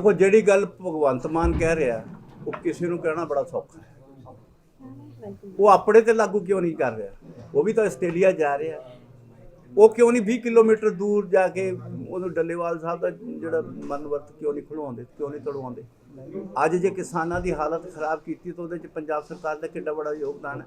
ਦੇਖੋ, ਜਿਹੜੀ ਗੱਲ ਭਗਵੰਤ ਮਾਨ ਕਹਿ ਰਿਹਾ, ਉਹ ਕਿਸੇ ਨੂੰ ਕਹਿਣਾ ਬੜਾ ਸੌਖਾ ਹੈ। ਉਹ ਆਪਣੇ ਤੇ ਲਾਗੂ ਕਿਉਂ ਨਹੀਂ ਕਰ ਰਿਹਾ? ਉਹ ਵੀ ਤਾਂ ਆਸਟ੍ਰੇਲੀਆ ਜਾ ਰਿਹਾ। ਉਹ ਕਿਉਂ ਨਹੀਂ 20 ਕਿਲੋਮੀਟਰ ਦੂਰ ਜਾ ਕੇ ਉਹਨੂੰ ਡੱਲੇਵਾਲ ਸਾਹਿਬ ਦਾ ਜਿਹੜਾ ਮਨਵਰਤ ਕਿਉਂ ਨਹੀਂ ਖੁਲਵਾਉਂਦੇ ਕਿਉਂ ਨਹੀਂ ਤੜਵਾਉਂਦੇ? ਅੱਜ ਜੇ ਕਿਸਾਨਾਂ ਦੀ ਹਾਲਤ ਖਰਾਬ ਕੀਤੀ ਤਾਂ ਉਹਦੇ ਚ ਪੰਜਾਬ ਸਰਕਾਰ ਦਾ ਕਿੰਨਾ ਬੜਾ ਯੋਗਦਾਨ ਹੈ।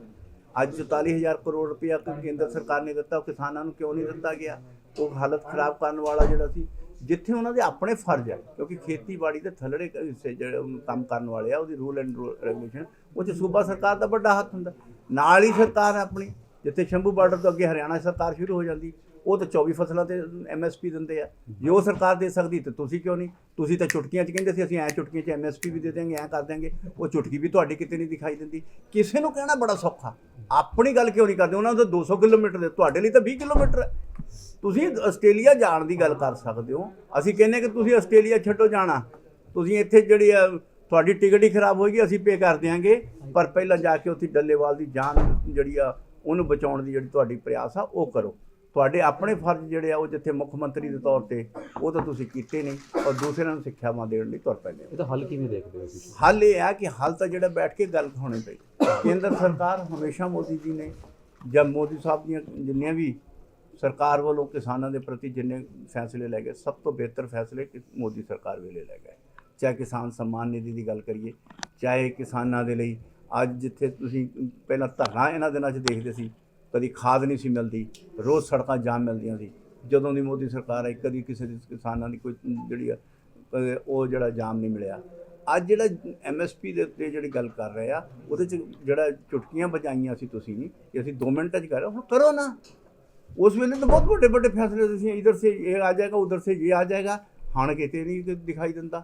ਅੱਜ 44000 ਕਰੋੜ ਰੁਪਇਆ ਕੇਂਦਰ ਸਰਕਾਰ ਨੇ ਦਿੱਤਾ, ਉਹ ਕਿਸਾਨਾਂ ਨੂੰ ਕਿਉਂ ਨਹੀਂ ਦਿੱਤਾ ਗਿਆ? ਉਹ ਹਾਲਤ ਖਰਾਬ ਕਰਨ ਵਾਲਾ ਜਿਹੜਾ ਸੀ ਜਿੱਥੇ ਉਹਨਾਂ ਦੇ ਆਪਣੇ ਫਰਜ਼ ਹੈ ਕਿਉਂਕਿ ਖੇਤੀਬਾੜੀ ਦੇ ਥੱਲੜੇ ਹਿੱਸੇ ਜਿਹੜੇ ਕੰਮ ਕਰਨ ਵਾਲੇ ਆ, ਉਹਦੀ ਰੂਲ ਐਂਡ ਰੈਗੂਲੇਸ਼ਨ ਉਹ 'ਚ ਸੂਬਾ ਸਰਕਾਰ ਦਾ ਵੱਡਾ ਹੱਥ ਹੁੰਦਾ। ਨਾਲ ਹੀ ਸਰਕਾਰ ਹੈ ਆਪਣੀ, ਜਿੱਥੇ ਸ਼ੰਭੂ ਬਾਰਡਰ ਤੋਂ ਅੱਗੇ ਹਰਿਆਣਾ ਸਰਕਾਰ ਸ਼ੁਰੂ ਹੋ ਜਾਂਦੀ, ਉਹ ਤਾਂ 24 ਫਸਲਾਂ ਤੇ ਐਮਐਸਪੀ ਦਿੰਦੇ ਆ। ਜੇ ਉਹ ਸਰਕਾਰ ਦੇ ਸਕਦੀ ਤੇ ਤੁਸੀਂ ਕਿਉਂ ਨਹੀਂ? ਤੁਸੀਂ ਤਾਂ ਚੁਟਕੀਆਂ 'ਚ ਕਹਿੰਦੇ ਸੀ, ਅਸੀਂ ਐ ਚੁਟਕੀਆਂ 'ਚ ਐਮਐਸਪੀ ਵੀ ਦੇ ਦਿਆਂਗੇ, ਐ ਕਰ ਦਿਆਂਗੇ, ਉਹ ਚੁਟਕੀ ਵੀ ਤੁਹਾਡੀ ਕਿਤੇ ਨਹੀਂ ਦਿਖਾਈ ਦਿੰਦੀ। ਕਿਸੇ ਨੂੰ ਕਹਿਣਾ ਬੜਾ ਸੌਖਾ। ਆਪਣੀ ਗੱਲ ਕਿਉਂ ਨਹੀਂ ਕਰਦੇ? ਉਹਨਾਂ ਦਾ 200 ਕਿਲੋਮੀਟਰ ਦੇ, ਤੁਹਾਡੇ ਲਈ ਤਾਂ 20 ਕਿਲੋਮੀਟਰ ਹੈ ਤੁਸੀਂ ਆਸਟ੍ਰੇਲੀਆ ਜਾਣ ਦੀ ਗੱਲ ਕਰ ਸਕਦੇ ਹੋ। ਅਸੀਂ ਕਹਿੰਦੇ ਕਿ ਤੁਸੀਂ ਆਸਟ੍ਰੇਲੀਆ ਛੱਡੋ ਜਾਣਾ। ਤੁਸੀਂ ਇੱਥੇ ਜਿਹੜੀ ਆ ਤੁਹਾਡੀ ਟਿਕਟ ਹੀ ਖਰਾਬ ਹੋਏਗੀ ਅਸੀਂ ਪੇ ਕਰ ਦਿਆਂਗੇ। ਪਰ ਪਹਿਲਾਂ ਜਾ ਕੇ ਉੱਥੇ ਡੱਲੇਵਾਲ ਦੀ ਜਾਨ ਜਿਹੜੀ ਆ ਉਹਨੂੰ ਬਚਾਉਣ ਦੀ ਜਿਹੜੀ ਤੁਹਾਡੀ ਪ੍ਰਯਾਸ ਆ ਉਹ ਕਰੋ। ਤੁਹਾਡੇ ਆਪਣੇ ਫਰਜ਼ ਜਿਹੜੇ ਆ ਉਹ ਜਿੱਥੇ ਮੁੱਖ ਮੰਤਰੀ ਦੇ ਤੌਰ ਤੇ ਉਹ ਤਾਂ ਤੁਸੀਂ ਕੀਤੇ ਨਹੀਂ ਔਰ ਦੂਸਰਿਆਂ ਨੂੰ ਸਿੱਖਿਆਵਾਂ ਦੇਣ ਲਈ ਤੁਰ ਪੈਂਦੇ ਹੋ। ਇਹਦਾ ਹੱਲ ਕਿਵੇਂ ਦੇਖਦੇ ਹੋ ਤੁਸੀਂ? ਹੱਲ ਇਹ ਹੈ ਕਿ ਹੱਲ ਤਾਂ ਜਿਹੜਾ ਬੈਠ ਕੇ ਗੱਲ ਹੋਣੀ ਪਈ। ਕੇਂਦਰ ਸਰਕਾਰ ਹਮੇਸ਼ਾ ਮੋਦੀ ਜੀ ਨੇ ਜਦ ਮੋਦੀ ਸਾਹਿਬ ਦੀਆਂ ਜਿੰਨੀਆਂ ਵੀ ਸਰਕਾਰ ਵੱਲੋਂ ਕਿਸਾਨਾਂ ਦੇ ਪ੍ਰਤੀ ਜਿੰਨੇ ਫੈਸਲੇ ਲੈ ਗਏ ਸਭ ਤੋਂ ਬਿਹਤਰ ਫੈਸਲੇ ਮੋਦੀ ਸਰਕਾਰ ਵੇਲੇ ਲੈ ਗਏ। ਚਾਹੇ ਕਿਸਾਨ ਸਨਮਾਨ ਨਿਧੀ ਦੀ ਗੱਲ ਕਰੀਏ ਚਾਹੇ ਕਿਸਾਨਾਂ ਦੇ ਲਈ ਅੱਜ ਜਿੱਥੇ ਤੁਸੀਂ ਪਹਿਲਾਂ ਧਰਨਾ ਇਹਨਾਂ ਦਿਨਾਂ 'ਚ ਦੇਖਦੇ ਸੀ ਕਦੀ ਖਾਦ ਨਹੀਂ ਸੀ ਮਿਲਦੀ ਰੋਜ਼ ਸੜਕਾਂ ਜਾਮ ਮਿਲਦੀਆਂ ਸੀ। ਜਦੋਂ ਦੀ ਮੋਦੀ ਸਰਕਾਰ ਆਈ ਕਦੀ ਕਿਸੇ ਦੀ ਕਿਸਾਨਾਂ ਦੀ ਕੋਈ ਜਿਹੜੀ ਆ ਕਦੇ ਉਹ ਜਿਹੜਾ ਜਾਮ ਨਹੀਂ ਮਿਲਿਆ। ਅੱਜ ਜਿਹੜਾ ਐਮਐਸਪੀ ਦੇ ਉੱਤੇ ਜਿਹੜੀ ਗੱਲ ਕਰ ਰਹੇ ਆ ਉਹਦੇ ਚ ਜਿਹੜਾ ਚੁਟਕੀਆਂ ਵਜਾਈਆਂ ਸੀ ਤੁਸੀਂ ਕਿ ਅਸੀਂ 2 ਮਿੰਟਾਂ ਚ ਕਰ ਰਹੇ ਹਾਂ, ਹੁਣ ਕਰੋ ਨਾ। ਉਸ ਵੇਲੇ ਤਾਂ ਬਹੁਤ ਵੱਡੇ ਵੱਡੇ ਫੈਸਲੇ ਤੁਸੀਂ ਇਧਰ ਸੇ ਇਹ ਆ ਜਾਏਗਾ, ਉਧਰ ਸੇ ਇਹ ਆ ਜਾਏਗਾ, ਹੁਣ ਕਿਤੇ ਨਹੀਂ ਦਿਖਾਈ ਦਿੰਦਾ।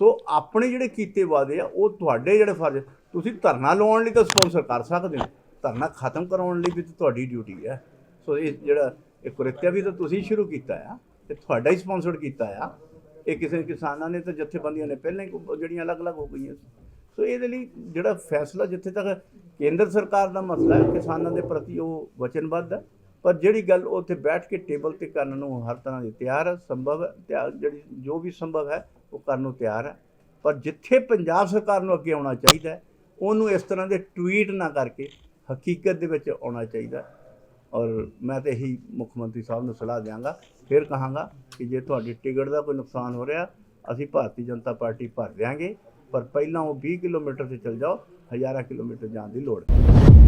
ਸੋ ਆਪਣੇ ਜਿਹੜੇ ਕੀਤੇ ਵਾਅਦੇ ਆ, ਉਹ ਤੁਹਾਡੇ ਜਿਹੜੇ ਫਰਜ਼ ਤੁਸੀਂ ਧਰਨਾ ਲਾਉਣ ਲਈ ਤਾਂ ਸਪਾਂਸਰ ਕਰ ਸਕਦੇ ਹੋ। ਧਰਨਾ ਖਤਮ ਕਰਾਉਣ ਲਈ ਵੀ ਤਾਂ ਤੁਹਾਡੀ ਡਿਊਟੀ ਹੈ ਸੋ ਇਹ ਜਿਹੜਾ ਇਹ ਕੁਰਿਤਿਆ ਵੀ ਤਾਂ ਤੁਸੀਂ ਸ਼ੁਰੂ ਕੀਤਾ ਆ, ਤੇ ਤੁਹਾਡਾ ਹੀ ਸਪਾਂਸਰਡ ਕੀਤਾ ਆ। ਇਹ ਕਿਸੇ ਕਿਸਾਨਾਂ ਨੇ ਤਾਂ ਜਥੇਬੰਦੀਆਂ ਨੇ ਪਹਿਲਾਂ ਹੀ ਜਿਹੜੀਆਂ ਅਲੱਗ-ਅਲੱਗ ਹੋ ਗਈਆਂ ਸੀ। ਸੋ ਇਹਦੇ ਲਈ ਜਿਹੜਾ ਫੈਸਲਾ ਜਿੱਥੇ ਤੱਕ ਕੇਂਦਰ ਸਰਕਾਰ ਦਾ ਮਸਲਾ ਹੈ, ਕਿਸਾਨਾਂ ਦੇ ਪ੍ਰਤੀ ਉਹ ਵਚਨਬੱਧ ਹੈ ਪਰ ਜਿਹੜੀ ਗੱਲ ਉੱਥੇ ਬੈਠ ਕੇ ਟੇਬਲ ਤੇ ਕਰਨ ਨੂੰ ਹਰ ਤਰ੍ਹਾਂ ਦੀ ਤਿਆਰ ਹੈ ਸੰਭਵ ਹੈ ਤਿਆਰ ਜਿਹੜੀ ਜੋ ਵੀ ਸੰਭਵ ਹੈ ਉਹ ਕਰਨ ਨੂੰ ਤਿਆਰ ਹੈ। ਪਰ ਜਿੱਥੇ ਪੰਜਾਬ ਸਰਕਾਰ ਨੂੰ ਅੱਗੇ ਆਉਣਾ ਚਾਹੀਦਾ ਹੈ, ਉਹਨੂੰ ਇਸ ਤਰ੍ਹਾਂ ਦੇ ਟਵੀਟ ਨਾ ਕਰਕੇ ਹਕੀਕਤ ਦੇ ਵਿੱਚ ਆਉਣਾ ਚਾਹੀਦਾ ਔਰ ਮੈਂ ਤਾਂ ਇਹੀ ਮੁੱਖ ਮੰਤਰੀ ਸਾਹਿਬ ਨੂੰ ਸਲਾਹ ਦਿਆਂਗਾ ਫਿਰ ਕਹਾਂਗਾ ਕਿ ਜੇ ਤੁਹਾਡੀ ਟਿਕਟ ਦਾ ਕੋਈ ਨੁਕਸਾਨ ਹੋ ਰਿਹਾ ਅਸੀਂ ਭਾਰਤੀ ਜਨਤਾ ਪਾਰਟੀ ਭਰ ਦਿਆਂਗੇ ਪਰ ਪਹਿਲਾਂ ਉਹ 20 ਕਿਲੋਮੀਟਰ ਤੇ ਚੱਲ ਜਾਓ ਹਜ਼ਾਰਾਂ ਕਿਲੋਮੀਟਰ ਜਾਣ ਦੀ ਲੋੜ ਨਹੀਂ